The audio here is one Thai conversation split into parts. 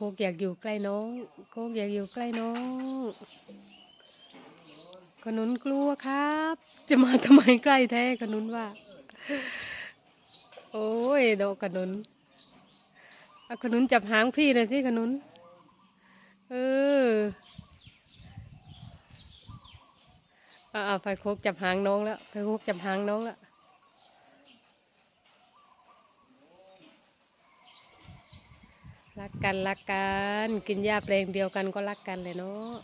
คกอยากอยู่ใกล้น้องโคกอยากอยู่ใกล้น้องขนุนกลัวครับ จะมาทำไมใกล้แท้ขนุนว่า โอ้ยดอกขนุนเอาขนุนจับหางพี่หน่อยสิขนุน เอออ่าไฟโคกจับหางน้องแล้วไฟโคกจับหางน้องแล้ว รักกันรักกันกินหญ้าแปลงเดียวกันก็รักกันเลยเนาะ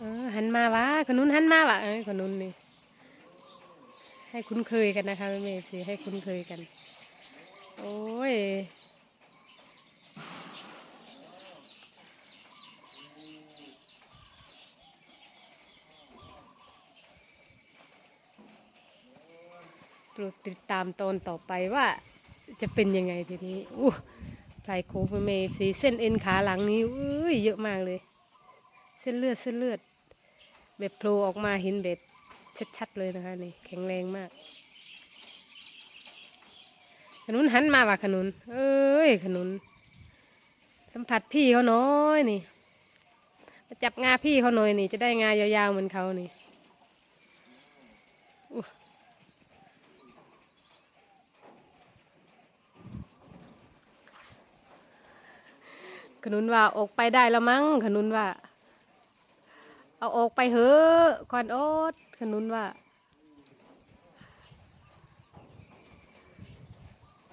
ออหันมาวะคนนู้นหันมาวะไอ้คนนุนนี่ให้คุ้นเคยกันนะคะแม่เมย์สิให้คุ้นเคยกัน โอ้ย ปรดติดตามตอนต่อไปว่าจะเป็นยังไงทีนี้อู้ไพลโคแม่เมสีเส้นเอ็นขาหลังนี้อุ้ยเยอะมากเลย เส้นเลือดเส้นเลือด แบบโผล่ออกมาเห็นแบบชัดๆเลยนะคะนี่แข็งแรงมากขนุนหันมาว่ะขนุน เอ้ยขนุน สัมผัสพี่เขาหน้อยนี่มาจับงาพี่เขาหน่อยนี่ จะได้งายาวๆเหมือนเขานี่ ขนุนว่าออกไปได้แล้วมั้งขนุนว่า เอาออกไปเหอะควันโอ๊ตขนุนว่า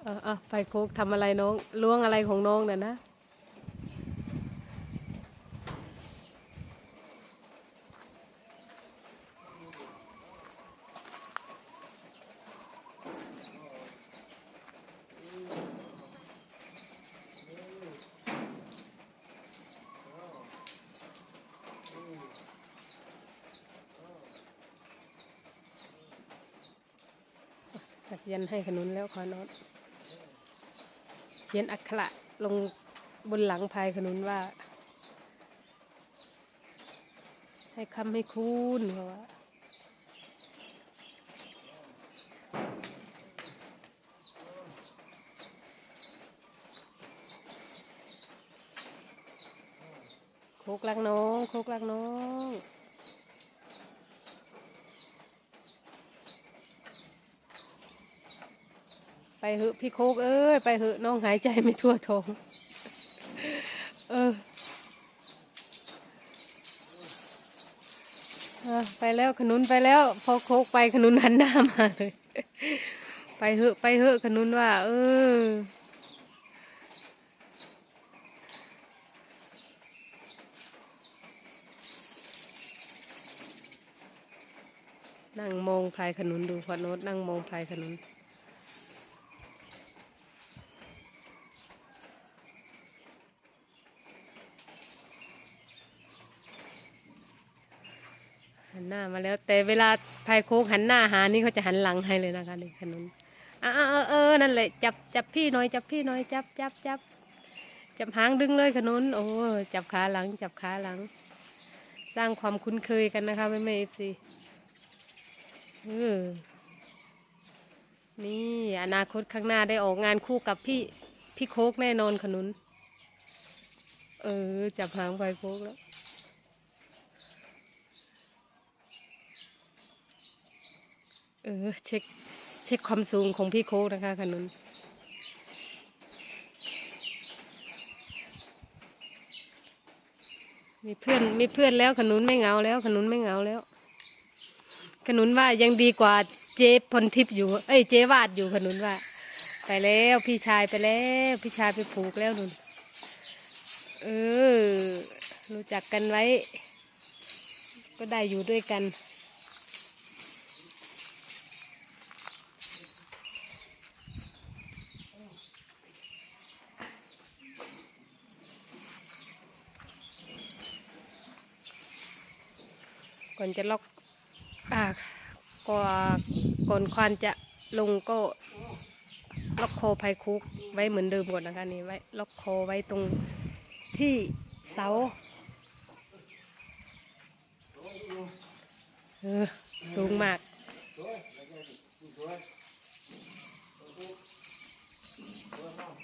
เออเออไปโคกทำอะไรน้องล้วงอะไรของน้องน่ะนะักยันให้ขนุนแล้วขอนอนเขียนอักขระลงบนหลังพายขนุนว่า ให้คำให้คุณเขาว่าโคกลักน้องโคกลักน้อง ไปเหอะพี่โคกเอ้ยไปเหอะน้องหายใจไม่ทั่วท้องเออไปแล้วขนุนไปแล้ว พอโคกไปขนุนหันหน้ามาเลย ไปเหอะไปเหอะขนุนว่า เออนั่งมองพลายขนุนดูพอโน้ตนั่งมองพลายขนุน นหน้ามาแล้ว แต่เวลาพายโค้งหันหน้าหานี่เขาจะหันหลังให้เลยนะคะนี่ขนุนอ่าเออเออนั่นแหละจับจับพี่หน่อยจับพี่หน่อยจับจับจับจับหางดึงเลยขนุนโอ้จับขาหลัง จับขาหลัง สร้างความคุ้นเคยกันนะคะไม่ไม่เอฟซีเออนี่อนาคตข้างหน้าได้ออกงานคู่กับพี่พี่โคกแน่นอนขนุน เออ จับหางไปโคกแล้ว เออ เช็ค เช็คความสูงของพี่โค้กนะคะขนุนมีเพื่อนมีเพื่อนแล้วขนุนไม่เหงาแล้วขนุนไม่เหงาแล้ว ขนุนว่ายังดีกว่าเจ๊พลทิพย์อยู่ เอ้ยเจ๊วาดอยู่ขนุนว่า ไปแล้วพี่ชายไปแล้ว พี่ชายไปผูกแล้วนุนเออ รู้จักกันไว้ ก็ได้อยู่ด้วยกัน อนจะล็อกอก่อก่อนควานจะลงก็ล็อกคอไพคุกไว้เหมือนเดิมก่อนนะคะนี่ไว้ล็อกคอไว้ตรงที่เสาเออสูงมากเ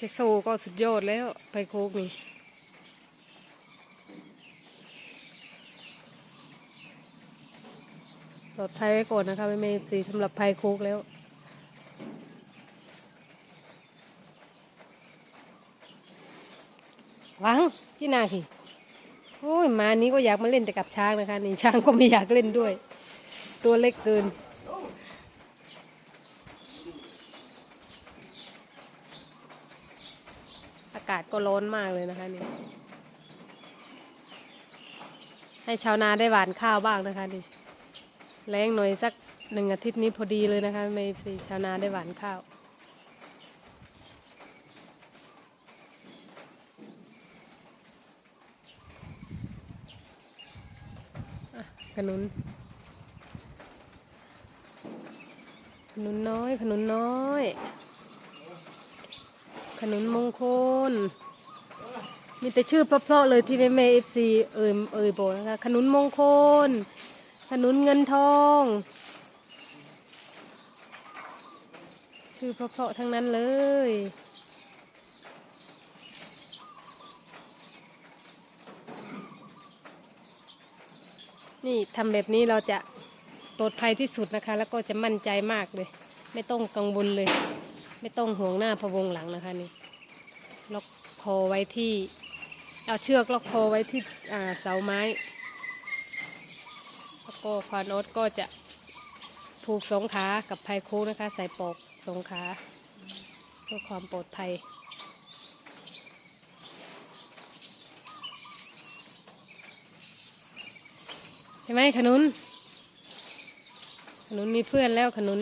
ค่โซก็สุดยอดแล้วไปโคกนี่ปลอดภัยไว้ก่อนนะคะไม่ไม่สีสำหรับภัยโคกแล้ววังที่นาคีโอ้ยมานี้ก็อยากมาเล่นแต่กับช้างนะคะ นี่ช้างก็ไม่อยากเล่นด้วย ตัวเล็กเกินากาศก็ร้อนมากเลยนะคะนี่ให้ชาวนาได้หวานข้าวบ้างนะคะนี่แรงหน่อยสักหนึ่งอาทิตย์นี้พอดีเลยนะคะไม่สิชาวนาได้หวานข้าวขนุนขนุนน้อยขนุนน้อย ขนุนมงคล มีแต่ชื่อเพราะๆเลยที่แม่แม่เอฟซีเอ่ยเอ่ยบนะคะ ขนุนมงคล ขนุนเงินทอง ชื่อเพราะๆทั้งนั้นเลยนี่ทำแบบนี้เราจะปลอดภัยที่สุดนะคะ แล้วก็จะมั่นใจมากเลย ไม่ต้องกังวลเลย ไม่ต้องห่วงหน้าพะวงหลังนะคะนี่ล็อกคอไว้ที่เอาเชือกล็อกคอไว้ที่เสาไม้แล้วก็ควานอตก็จะผูกสองขากับไพโค้นะคะ ใส่ปอกสองขาเพื่อความปลอดภัยใช่ไหมขนุน ขนุนมีเพื่อนแล้วขนุน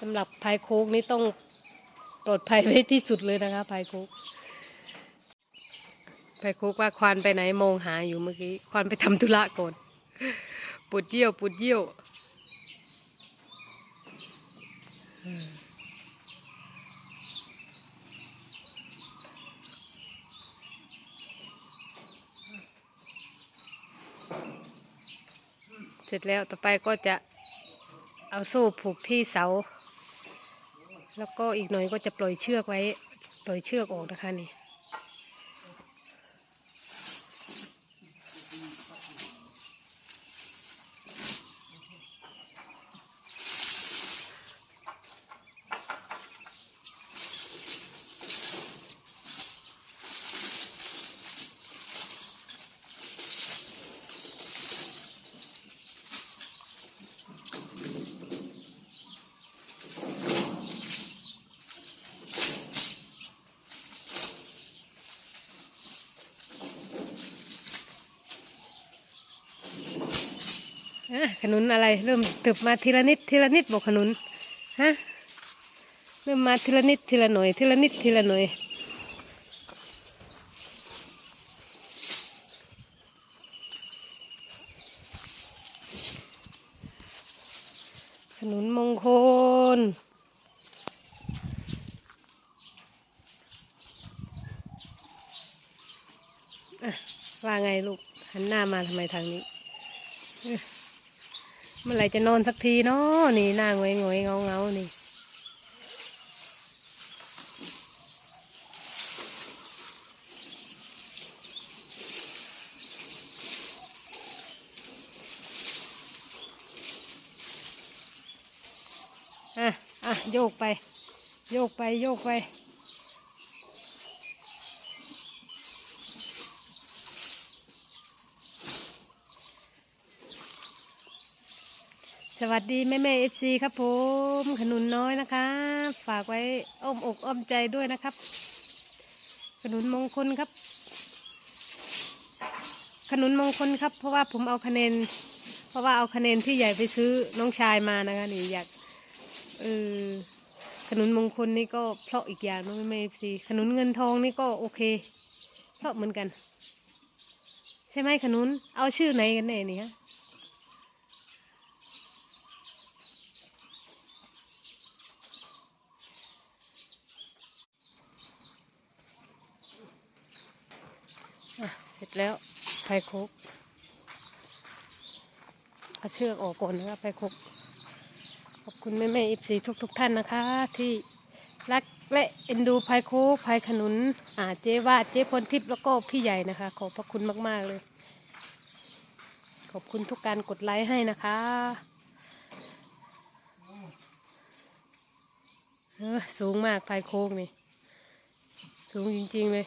สำหรับพายโคกนี่ต้องปลอดภัยไว้ที่สุดเลยนะคะพายโคกพายโคกว่าควานไปไหนมองหาอยู่เมื่อกี้ควานไปทำธุระก่อนปวดเยี่ยวปวดเยี่ยวเสร็จแล้วต่อไปก็จะเอาโซ่ผูกที่เสา แล้วก็อีกหน่อยก็จะปล่อยเชือกไว้ ปล่อยเชือกออกนะคะนี่ ขนุนอะไร เริ่มตึบมาทีละนิดทีละนิดบอกขนุนฮะเริ่มมาทีละนิดทีละหน่อยทีละนิดทีละหน่อยขนุนมงคลว่าไงลูกหันหน้ามาทำไมทางนี้ เมื่อไหร่จะนอนสักทีเนาะนี่หน้าหงอยหงอยเงาเงานี่อะอะโยกไป โยกไปโยกไป สวัสดีแม่แม่เอฟซีครับผมขนุนน้อยนะคะ ฝากไว้อ้อมอกอ้อมใจด้วยนะครับ ขนุนมงคลครับ ขนุนมงคลครับ เพราะว่าผมเอาคะแนน เพราะว่าเอาคะแนนที่ใหญ่ไปซื้อน้องชายมานะคะนี่อยากเออขนุนมงคลนี่ก็เพราะอีกอย่างนึงแม่เอฟซีขนุนเงินทองนี่ก็โอเค เพราะเหมือนกัน ใช่ไหมขนุนเอาชื่อไหนกันแน่นี่ฮะ อะร็จแล้วไฟครบเอาเชือกออกก่อนนะคะไฟครบขอบคุณแม่แม่เอฟซีทุกทุกท่านนะคะ ที่รักและเอ็นดูภายโคกภายขนุนอ่าเจ๊วาดเจ๊พลทิพย์แล้วก็พี่ใหญ่นะคะ ขอบพระคุณมาก ๆ เลย ขอบคุณทุกการกดไลค์ให้นะคะเออสูงมากภายโค้งนี่ สูงจริง ๆ เลย